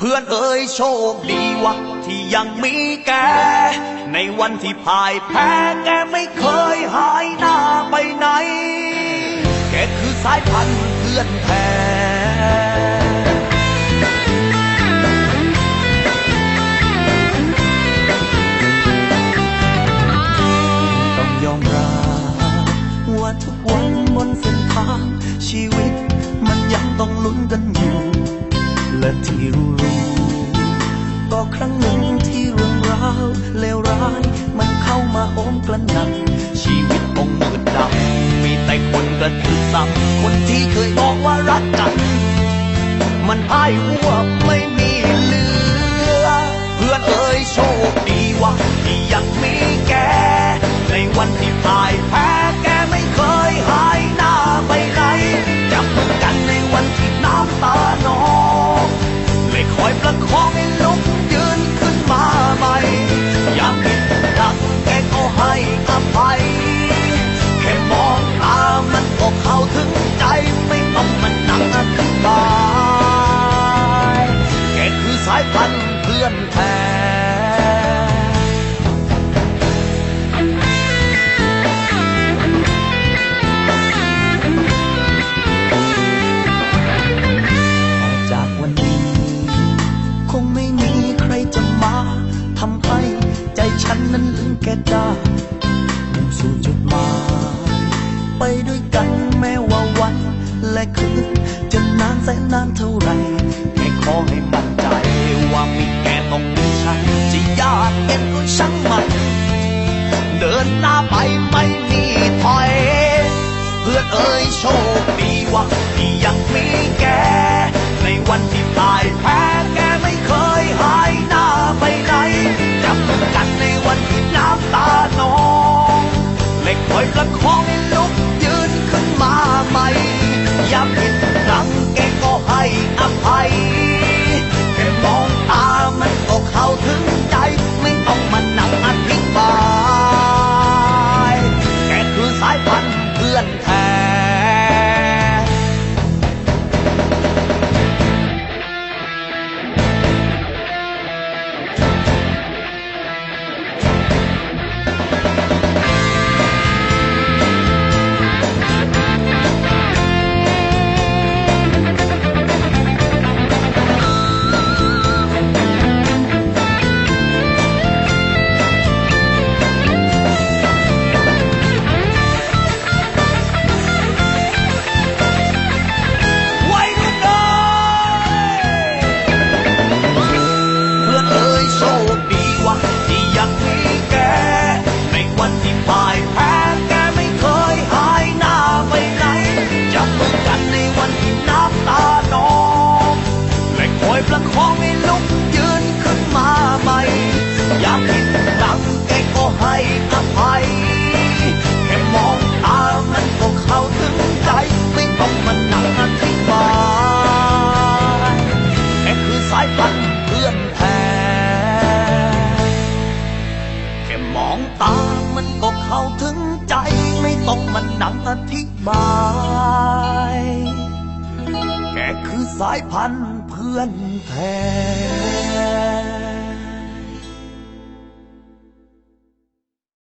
เพื่อนเอ่ยโชคดีวะที่ยังมีแก ในวันที่พ่ายแพ้แกไม่เคยหายหน้าไปไหน แกคือสายพันธุ์เพื่อนแท้ต้องยอมรับว่าทุกวันบนเส้นทางชีวิตมันยังต้องลุ้นกันอยู่ และที่รู้ ครั้งหนึ่งที่เรื่องราวเลวร้าย มันเข้ามาโหมกระหน่ำชีวิตองมืดดำมีแต่คนกระทืบซ้ำคนที่เคยบอกว่ารักกัน มันพ่ายวัวไม่มี ฉันนั้นลืมแกได้มุ่งสู่จุดหมาย ไปด้วยกันแม้ว่าวัน และคืน จะนานแสนนานเท่าไรแค่ขอให้มั่นใจ ว่ามีแกต้องมีฉันจะยากเย็นก็ช่างมันเดินหน้าไปไม่มีถอย เพื่อนเอ่ยโชคดีว่า ประคองให้ลุกยืนขึ้นมาใหม่ อยากผิดหลังแกก็ให้อภัยแค่มองตามันก็เข้าถึงใจ ไม่ต้องมานั่งอธิบายแค่คือสายพันธุ์เพื่อนแท้แค่มองตามันก็เข้าถึงใจ ไม่ต้องมานั่งอธิบาย แกคือสายพันธุ์เพื่อนแท้